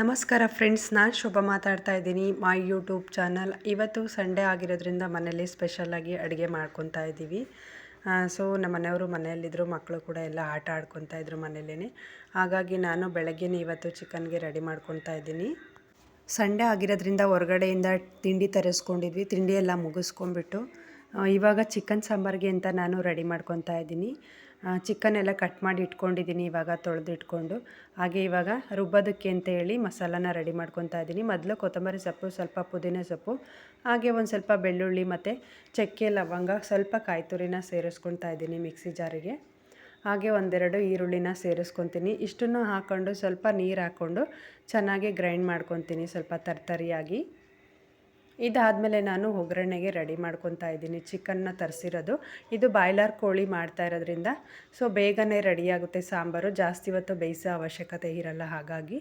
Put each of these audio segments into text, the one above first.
ನಮಸ್ಕಾರ ಫ್ರೆಂಡ್ಸ್, ನಾನು ಶೋಭಾ ಮಾತಾಡ್ತಾ ಇದ್ದೀನಿ. My YouTube channel. ಇವತ್ತು ಸಂಡೇ ಆಗಿರೋದ್ರಿಂದ ಮನೇಲಿ ಸ್ಪೆಷಲಾಗಿ ಅಡುಗೆ ಮಾಡ್ಕೊತಾ ಇದ್ದೀವಿ. ಸೊ ನಮ್ಮ ಮನೆಯವರು ಮನೆಯಲ್ಲಿದ್ದರು ಮಕ್ಕಳು ಕೂಡ ಎಲ್ಲ ಆಟ ಆಡ್ಕೊತಾ ಇದ್ರು ಮನೇಲೇ ಹಾಗಾಗಿ ನಾನು ಬೆಳಗ್ಗೆನೇ ಇವತ್ತು ಚಿಕನ್ಗೆ ರೆಡಿ ಮಾಡ್ಕೊತಾ ಇದ್ದೀನಿ. ಸಂಡೇ ಆಗಿರೋದ್ರಿಂದ ಹೊರಗಡೆಯಿಂದ ತಿಂಡಿ ತರಿಸ್ಕೊಂಡಿದ್ವಿ. ತಿಂಡಿ ಎಲ್ಲ ಮುಗಿಸ್ಕೊಂಡ್ಬಿಟ್ಟು ಇವಾಗ ಚಿಕನ್ ಸಾಂಬಾರಿಗೆ ಅಂತ ನಾನು ರೆಡಿ ಮಾಡ್ಕೊತಾ ಇದ್ದೀನಿ. ಚಿಕನ್ ಎಲ್ಲ ಕಟ್ ಮಾಡಿ ಇಟ್ಕೊಂಡಿದ್ದೀನಿ ಇವಾಗ ತೊಳೆದಿಟ್ಕೊಂಡು. ಹಾಗೆ ಇವಾಗ ರುಬ್ಬೋದಕ್ಕೆ ಅಂತ ಹೇಳಿ ಮಸಾಲಾನ ರೆಡಿ ಮಾಡ್ಕೊತಾ ಇದ್ದೀನಿ. ಮೊದಲು ಕೊತ್ತಂಬರಿ ಸೊಪ್ಪು, ಸ್ವಲ್ಪ ಪುದೀನ ಸೊಪ್ಪು, ಹಾಗೆ ಒಂದು ಸ್ವಲ್ಪ ಬೆಳ್ಳುಳ್ಳಿ ಮತ್ತು ಚಕ್ಕೆ ಲವಂಗ, ಸ್ವಲ್ಪ ಕಾಯಿ ತುರಿನ ಸೇರಿಸ್ಕೊತಾ ಇದ್ದೀನಿ ಮಿಕ್ಸಿ ಜಾರಿಗೆ. ಹಾಗೆ ಒಂದೆರಡು ಈರುಳ್ಳಿನ ಸೇರಿಸ್ಕೊತೀನಿ. ಇಷ್ಟನ್ನು ಹಾಕ್ಕೊಂಡು ಸ್ವಲ್ಪ ನೀರು ಹಾಕ್ಕೊಂಡು ಚೆನ್ನಾಗಿ ಗ್ರೈಂಡ್ ಮಾಡ್ಕೊತೀನಿ ಸ್ವಲ್ಪ ತರ್ತರಿಯಾಗಿ. ಇದಾದಮೇಲೆ ನಾನು ಒಗ್ಗರಣೆಗೆ ರೆಡಿ ಮಾಡ್ಕೊತಾ ಇದ್ದೀನಿ. ಚಿಕನ್ನ ತರಿಸಿರೋದು. ಇದು ಬಾಯ್ಲರ್ ಕೋಳಿ ಮಾಡ್ತಾ ಇರೋದ್ರಿಂದ, ಸೊ ಬೇಗನೆ ರೆಡಿಯಾಗುತ್ತೆ ಸಾಂಬಾರು. ಜಾಸ್ತಿ ಹೊತ್ತು ಬೇಯಿಸೋ ಅವಶ್ಯಕತೆ ಇರಲ್ಲ, ಹಾಗಾಗಿ.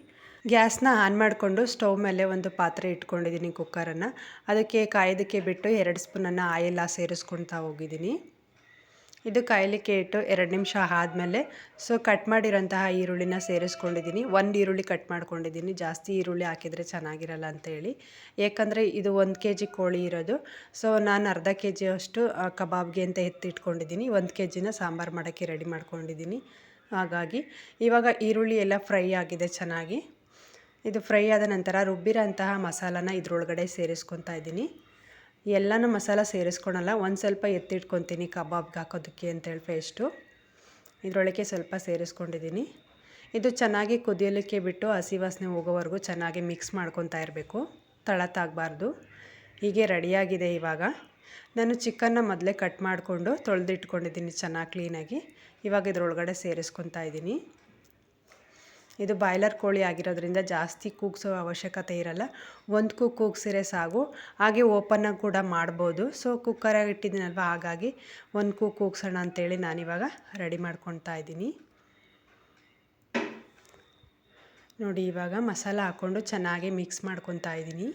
ಗ್ಯಾಸ್ನ ಆನ್ ಮಾಡಿಕೊಂಡು ಸ್ಟವ್ ಮೇಲೆ ಒಂದು ಪಾತ್ರೆ ಇಟ್ಕೊಂಡಿದ್ದೀನಿ ಕುಕ್ಕರನ್ನು. ಅದಕ್ಕೆ ಕಾಯೋದಕ್ಕೆ ಬಿಟ್ಟು ಎರಡು ಸ್ಪೂನನ್ನು ಆಯಿಲ್ಲ ಸೇರಿಸ್ಕೊಳ್ತಾ ಹೋಗಿದ್ದೀನಿ. ಇದು ಕಾಯಲಿಕ್ಕೆ ಇಟ್ಟು ಎರಡು ನಿಮಿಷ ಆದಮೇಲೆ ಸೊ ಕಟ್ ಮಾಡಿರೋಂತಹ ಈರುಳ್ಳಿನ ಸೇರಿಸ್ಕೊಂಡಿದ್ದೀನಿ. ಒಂದು ಈರುಳ್ಳಿ ಕಟ್ ಮಾಡ್ಕೊಂಡಿದ್ದೀನಿ. ಜಾಸ್ತಿ ಈರುಳ್ಳಿ ಹಾಕಿದರೆ ಚೆನ್ನಾಗಿರಲ್ಲ ಅಂತೇಳಿ ಏಕೆಂದರೆ ಇದು ಒಂದು ಕೆ ಜಿ ಕೋಳಿ ಇರೋದು. ಸೊ ನಾನು ಅರ್ಧ ಕೆ ಜಿಯಷ್ಟು ಕಬಾಬ್ಗೆ ಅಂತ ಎತ್ತಿಟ್ಕೊಂಡಿದ್ದೀನಿ. ಒಂದು ಕೆ ಜಿನ ಸಾಂಬಾರು ಮಾಡೋಕ್ಕೆ ರೆಡಿ ಮಾಡ್ಕೊಂಡಿದ್ದೀನಿ. ಹಾಗಾಗಿ ಇವಾಗ ಈರುಳ್ಳಿ ಎಲ್ಲ ಫ್ರೈ ಆಗಿದೆ ಚೆನ್ನಾಗಿ. ಇದು ಫ್ರೈ ಆದ ನಂತರ ರುಬ್ಬಿರೋಂತಹ ಮಸಾಲಾನ ಇದರೊಳಗಡೆ ಸೇರಿಸ್ಕೊತಾ ಇದ್ದೀನಿ. ಎಲ್ಲನೂ ಮಸಾಲ ಸೇರಿಸ್ಕೊಳಲ್ಲ, ಒಂದು ಸ್ವಲ್ಪ ಎತ್ತಿಟ್ಕೊತೀನಿ ಕಬಾಬ್ಗೆ ಹಾಕೋದಕ್ಕೆ ಅಂತೇಳಿ ಪೇಸ್ಟು ಇದರೊಳಗೆ ಸ್ವಲ್ಪ ಸೇರಿಸ್ಕೊಂಡಿದ್ದೀನಿ ಇದು ಚೆನ್ನಾಗಿ ಕುದಿಯಲಿಕ್ಕೆ ಬಿಟ್ಟು ಹಸಿ ವಾಸನೆ ಹೋಗೋವರೆಗೂ ಚೆನ್ನಾಗಿ ಮಿಕ್ಸ್ ಮಾಡ್ಕೊತಾ ಇರಬೇಕು. ತಳತಾಗಬಾರ್ದು. ಹೀಗೆ ರೆಡಿಯಾಗಿದೆ ಇವಾಗ. ನಾನು ಚಿಕನ್ನ ಮೊದಲೇ ಕಟ್ ಮಾಡಿಕೊಂಡು ತೊಳೆದಿಟ್ಕೊಂಡಿದ್ದೀನಿ ಚೆನ್ನಾಗಿ ಕ್ಲೀನಾಗಿ ಇವಾಗ ಇದರೊಳಗಡೆ ಸೇರಿಸ್ಕೊತಾ ಇದ್ದೀನಿ ಇದು ಬಾಯ್ಲರ್ ಕೋಳಿ ಆಗಿರೋದ್ರಿಂದ ಜಾಸ್ತಿ ಕೂಗ್ಸೋ ಅವಶ್ಯಕತೆ ಇರಲ್ಲ. ಒಂದು ಕೂಗು ಕೂಗ್ಸಿರೆ ಸಾಕು ಹಾಗೆ ಓಪನ್ನಾಗಿ ಕೂಡ ಮಾಡ್ಬೋದು. ಸೊ ಕುಕ್ಕರಾಗಿ ಇಟ್ಟಿದ್ದೀನಲ್ವ? ಹಾಗಾಗಿ ಒಂದು ಕೂಗು ಕೂಗ್ಸೋಣ ಅಂತೇಳಿ ನಾನಿವಾಗ ರೆಡಿ ಮಾಡ್ಕೊತಾ ಇದ್ದೀನಿ. ನೋಡಿ, ಇವಾಗ ಮಸಾಲ ಹಾಕ್ಕೊಂಡು ಚೆನ್ನಾಗಿ ಮಿಕ್ಸ್ ಮಾಡ್ಕೊತಾ ಇದ್ದೀನಿ.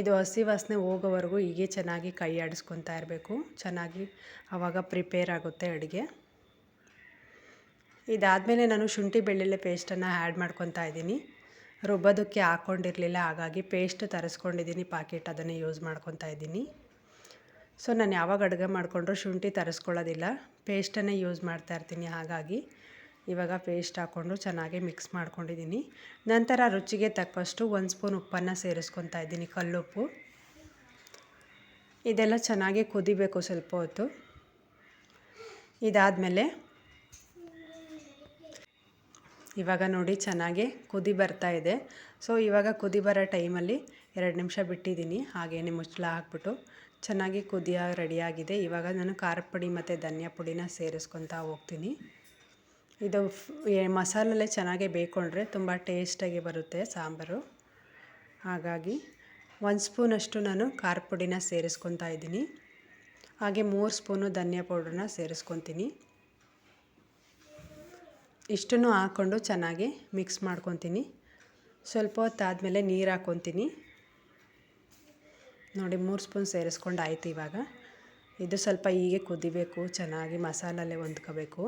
ಇದು ಹಸಿ ವಾಸನೆ ಹೋಗೋವರೆಗೂ ಹೀಗೆ ಚೆನ್ನಾಗಿ ಕೈ ಆಡಿಸ್ಕೊತಾ ಇರಬೇಕು. ಚೆನ್ನಾಗಿ ಆವಾಗ ಪ್ರಿಪೇರ್ ಆಗುತ್ತೆ ಅಡುಗೆ. ಇದಾದಮೇಲೆ ನಾನು ಶುಂಠಿ ಬೆಳ್ಳುಳ್ಳಿ ಪೇಸ್ಟನ್ನು ಆ್ಯಡ್ ಮಾಡ್ಕೊತಾ ಇದ್ದೀನಿ. ರುಬ್ಬೋದಕ್ಕೆ ಹಾಕ್ಕೊಂಡಿರಲಿಲ್ಲ ಹಾಗಾಗಿ ಪೇಸ್ಟ್ ತರಿಸ್ಕೊಂಡಿದ್ದೀನಿ ಪಾಕೆಟ್ ಅದನ್ನೇ ಯೂಸ್ ಮಾಡ್ಕೊತಾ ಇದ್ದೀನಿ. ಸೊ ನಾನು ಯಾವಾಗ ಅಡುಗೆ ಮಾಡಿಕೊಂಡ್ರು ಶುಂಠಿ ತರಿಸ್ಕೊಳ್ಳೋದಿಲ್ಲ. ಪೇಸ್ಟನ್ನೇ ಯೂಸ್ ಮಾಡ್ತಾ ಇರ್ತೀನಿ, ಹಾಗಾಗಿ ಇವಾಗ ಪೇಸ್ಟ್ ಹಾಕ್ಕೊಂಡು ಚೆನ್ನಾಗಿ ಮಿಕ್ಸ್ ಮಾಡ್ಕೊಂಡಿದ್ದೀನಿ. ನಂತರ ರುಚಿಗೆ ತಕ್ಕಷ್ಟು ಒಂದು ಸ್ಪೂನ್ ಉಪ್ಪನ್ನು ಸೇರಿಸ್ಕೊತಾ ಇದ್ದೀನಿ, ಕಲ್ಲುಪ್ಪು. ಇದೆಲ್ಲ ಚೆನ್ನಾಗಿ ಕುದಿಬೇಕು ಸ್ವಲ್ಪ ಹೊತ್ತು. ಇದಾದಮೇಲೆ ಇವಾಗ ನೋಡಿ ಚೆನ್ನಾಗಿ ಕುದಿ ಬರ್ತಾ ಇದೆ. ಸೊ ಇವಾಗ ಕುದಿ ಬರೋ ಟೈಮಲ್ಲಿ ಎರಡು ನಿಮಿಷ ಬಿಟ್ಟಿದ್ದೀನಿ. ಹಾಗೇನೆ ಮುಚ್ಚಳ ಹಾಕ್ಬಿಟ್ಟು ಚೆನ್ನಾಗಿ ಕುದಿಯ ರೆಡಿಯಾಗಿದೆ ಇವಾಗ ನಾನು ಖಾರದ ಪುಡಿ ಮತ್ತು ಧನಿಯಾ ಪುಡಿನ ಸೇರಿಸ್ಕೊತಾ ಹೋಗ್ತೀನಿ. ಇದು ಮಸಾಲೆಲ್ಲೇ ಚೆನ್ನಾಗಿ ಬೇಯ್ಕೊಂಡ್ರೆ ತುಂಬ ಟೇಸ್ಟಾಗಿ ಬರುತ್ತೆ ಸಾಂಬಾರು. ಹಾಗಾಗಿ ಒಂದು ಸ್ಪೂನಷ್ಟು ನಾನು ಖಾರ ಪುಡಿನ ಸೇರಿಸ್ಕೊತಾ ಇದ್ದೀನಿ. ಹಾಗೆ ಮೂರು ಸ್ಪೂನು ಧನಿಯಾ ಪೌಡ್ರನ್ನ ಸೇರಿಸ್ಕೊತೀನಿ. ಇಷ್ಟನ್ನು ಹಾಕ್ಕೊಂಡು ಚೆನ್ನಾಗಿ ಮಿಕ್ಸ್ ಮಾಡ್ಕೊತೀನಿ. ಸ್ವಲ್ಪ ಹೊತ್ತಾದಮೇಲೆ ನೀರು ಹಾಕ್ಕೊತೀನಿ. ನೋಡಿ, ಮೂರು ಸ್ಪೂನ್ ಸೇರಿಸ್ಕೊಂಡು ಆಯ್ತು ಇವಾಗ. ಇದು ಸ್ವಲ್ಪ ಹೀಗೆ ಕುದಿಬೇಕು, ಚೆನ್ನಾಗಿ ಮಸಾಲಲ್ಲೇ ಹೊಂದ್ಕೋಬೇಕು.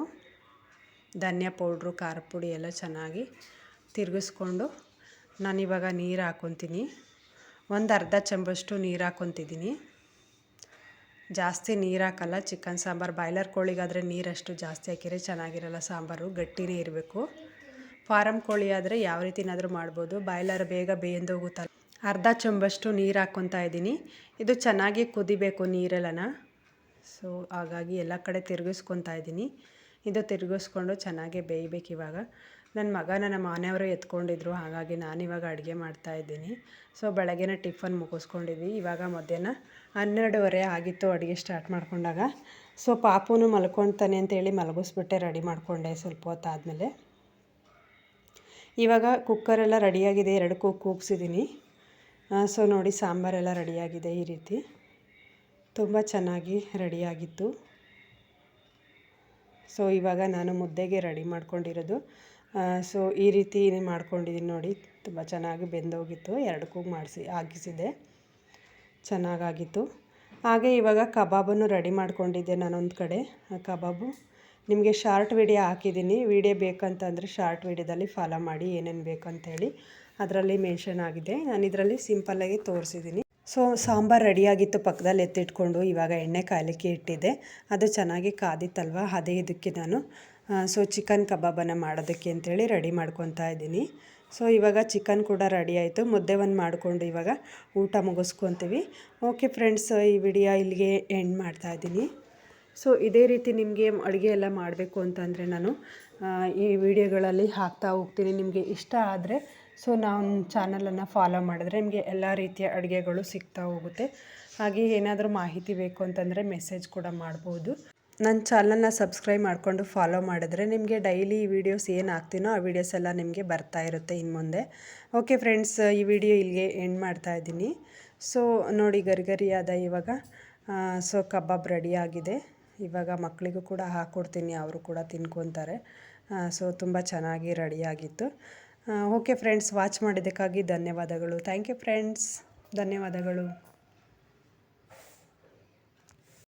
ಧನಿಯಾ ಪೌಡ್ರು, ಖಾರ ಪುಡಿ ಎಲ್ಲ ಚೆನ್ನಾಗಿ ತಿರುಗಿಸ್ಕೊಂಡು ನಾನಿವಾಗ ನೀರು ಹಾಕ್ಕೊತೀನಿ. ಒಂದು ಅರ್ಧ ಚಮಚಷ್ಟು ನೀರು ಹಾಕ್ಕೊತಿದ್ದೀನಿ. ಜಾಸ್ತಿ ನೀರು ಹಾಕಲ್ಲ ಚಿಕನ್ ಸಾಂಬಾರು. ಬಾಯ್ಲರ್ ಕೋಳಿಗಾದರೆ ನೀರಷ್ಟು ಜಾಸ್ತಿ ಹಾಕಿದರೆ ಚೆನ್ನಾಗಿರಲ್ಲ ಸಾಂಬಾರು, ಗಟ್ಟಿನೇ ಇರಬೇಕು. ಫಾರಮ್ ಕೋಳಿ ಆದರೆ ಯಾವ ರೀತಿನಾದರೂ ಮಾಡ್ಬೋದು. ಬಾಯ್ಲರ್ ಬೇಗ ಬೇಯಂದೋಗುತ್ತಲ್ಲ ಅರ್ಧ ಚೊಂಬಷ್ಟು ನೀರು ಹಾಕ್ಕೊತಾ ಇದ್ದೀನಿ. ಇದು ಚೆನ್ನಾಗಿ ಕುದಿಬೇಕು ನೀರೆಲ್ಲನ. ಸೊ ಹಾಗಾಗಿ ಎಲ್ಲ ಕಡೆ ತಿರುಗಿಸ್ಕೊತಾ ಇದ್ದೀನಿ. ಇದು ತಿರುಗಿಸ್ಕೊಂಡು ಚೆನ್ನಾಗೆ ಬೇಯಬೇಕು ಇವಾಗ. ನನ್ನ ಮಗ ನಮ್ಮ ಮನೆಯವರು ಎತ್ಕೊಂಡಿದ್ರು, ಹಾಗಾಗಿ ನಾನಿವಾಗ ಅಡುಗೆ ಮಾಡ್ತಾ ಇದ್ದೀನಿ. ಸೊ, ಬೆಳಗ್ಗೆನೇ ಟಿಫನ್ ಮುಗಿಸ್ಕೊಂಡಿದ್ವಿ. ಇವಾಗ ಮಧ್ಯಾಹ್ನ ಹನ್ನೆರಡುವರೆ ಆಗಿತ್ತು ಅಡುಗೆ ಸ್ಟಾರ್ಟ್ ಮಾಡ್ಕೊಂಡಾಗ. ಸೊ, ಪಾಪುನು ಮಲ್ಕೊಳ್ತಾನೆ ಅಂತೇಳಿ ಮಲಗಿಸ್ಬಿಟ್ಟೆ, ರೆಡಿ ಮಾಡಿಕೊಂಡೆ ಸ್ವಲ್ಪ ಹೊತ್ತಾದಮೇಲೆ. ಇವಾಗ ಕುಕ್ಕರೆಲ್ಲ ರೆಡಿಯಾಗಿದೆ. ಎರಡು ಕೂ ಕೂಗ್ಸಿದ್ದೀನಿ ಸೊ, ನೋಡಿ ಸಾಂಬಾರೆಲ್ಲ ರೆಡಿಯಾಗಿದೆ ಈ ರೀತಿ. ತುಂಬ ಚೆನ್ನಾಗಿ ರೆಡಿಯಾಗಿತ್ತು. ಸೊ ಇವಾಗ ನಾನು ಮುದ್ದೆಗೆ ರೆಡಿ ಮಾಡ್ಕೊಂಡಿರೋದು. ಸೊ ಈ ರೀತಿ ಮಾಡ್ಕೊಂಡಿದ್ದೀನಿ ನೋಡಿ. ತುಂಬ ಚೆನ್ನಾಗಿ ಬೆಂದೋಗಿತ್ತು. ಎರಡಕ್ಕೂ ಮಾಡಿಸಿ, ಹಾಕಿಸಿದೆ. ಚೆನ್ನಾಗಾಗಿತ್ತು. ಹಾಗೆ ಇವಾಗ ಕಬಾಬನ್ನು ರೆಡಿ ಮಾಡ್ಕೊಂಡಿದ್ದೆ ನಾನೊಂದು ಕಡೆ ಕಬಾಬು. ನಿಮಗೆ ಶಾರ್ಟ್ ವಿಡಿಯೋ ಹಾಕಿದ್ದೀನಿ ವಿಡಿಯೋ ಬೇಕಂತಂದರೆ ಶಾರ್ಟ್ ವಿಡಿಯೋದಲ್ಲಿ ಫಾಲೋ ಮಾಡಿ ಏನೇನು ಬೇಕಂತೇಳಿ. ಅದರಲ್ಲಿ ಮೆನ್ಷನ್ ಆಗಿದೆ. ನಾನು ಇದರಲ್ಲಿ ಸಿಂಪಲ್ಲಾಗಿ ತೋರಿಸಿದ್ದೀನಿ ಸೊ ಸಾಂಬಾರು ರೆಡಿಯಾಗಿತ್ತು ಪಕ್ಕದಲ್ಲಿ ಎತ್ತಿಟ್ಕೊಂಡು, ಇವಾಗ ಎಣ್ಣೆ ಕಾಯಲಿಕ್ಕೆ ಇಟ್ಟಿದ್ದೆ ಅದು ಚೆನ್ನಾಗಿ ಕಾದಿತ್ತಲ್ವ? ಅದೇ ಇದಕ್ಕೆ ನಾನು ಸೊ ಚಿಕನ್ ಕಬಾಬನ್ನು ಮಾಡೋದಕ್ಕೆ ಅಂತೇಳಿ ರೆಡಿ ಮಾಡ್ಕೊತಾ ಇದ್ದೀನಿ. ಸೊ ಇವಾಗ ಚಿಕನ್ ಕೂಡ ರೆಡಿ ಆಯಿತು. ಮುದ್ದೆ ಒಂದು ಮಾಡಿಕೊಂಡು ಇವಾಗ ಊಟ ಮುಗಿಸ್ಕೊತೀವಿ. ಓಕೆ ಫ್ರೆಂಡ್ಸ್, ಈ ವಿಡಿಯೋ ಇಲ್ಲಿಗೆ ಎಂಡ್ ಮಾಡ್ತಾ ಇದ್ದೀನಿ. ಸೊ ಇದೇ ರೀತಿ ನಿಮಗೆ ಅಡುಗೆ ಎಲ್ಲ ಮಾಡಬೇಕು ಅಂತಂದರೆ ನಾನು ಈ ವಿಡಿಯೋಗಳಲ್ಲಿ ಹಾಕ್ತಾ ಹೋಗ್ತೀನಿ. ನಿಮಗೆ ಇಷ್ಟ ಆದರೆ ಸೊ ನಾನು ಚಾನಲನ್ನು ಫಾಲೋ ಮಾಡಿದ್ರೆ ನಿಮಗೆ ಎಲ್ಲ ರೀತಿಯ ಅಡುಗೆಗಳು ಸಿಗ್ತಾ ಹೋಗುತ್ತೆ. ಹಾಗೆ ಏನಾದರೂ ಮಾಹಿತಿ ಬೇಕು ಅಂತಂದರೆ ಮೆಸೇಜ್ ಕೂಡ ಮಾಡ್ಬೋದು. ನನ್ನ ಚಾನಲ್ನ ಸಬ್ಸ್ಕ್ರೈಬ್ ಮಾಡಿಕೊಂಡು ಫಾಲೋ ಮಾಡಿದ್ರೆ ನಿಮಗೆ ಡೈಲಿ ವಿಡಿಯೋಸ್ ಏನು ಆಗ್ತೀನೋ ಆ ವಿಡಿಯೋಸ್ ಎಲ್ಲ ನಿಮಗೆ ಬರ್ತಾ ಇರುತ್ತೆ ಇನ್ನು ಮುಂದೆ. ಓಕೆ ಫ್ರೆಂಡ್ಸ್, ಈ ವಿಡಿಯೋ ಇಲ್ಲಿಗೆ ಎಂಡ್ ಮಾಡ್ತಾ ಇದ್ದೀನಿ. ಸೊ ನೋಡಿ ಗರಿಗರಿಯಾದ ಇವಾಗ ಸೊ ಕಬಾಬ್ ರೆಡಿ ಆಗಿದೆ. ಇವಾಗ ಮಕ್ಕಳಿಗೂ ಕೂಡ ಹಾಕ್ಕೊಡ್ತೀನಿ ಅವರು ಕೂಡ ತಿನ್ಕೊತಾರೆ. ಸೊ ತುಂಬ ಚೆನ್ನಾಗಿ ರೆಡಿಯಾಗಿತ್ತು ಓಕೆ ಫ್ರೆಂಡ್ಸ್ ವಾಚ್ ಮಾಡಿದ್ದಕ್ಕಾಗಿ ಧನ್ಯವಾದಗಳು. Thank you friends. ಧನ್ಯವಾದಗಳು.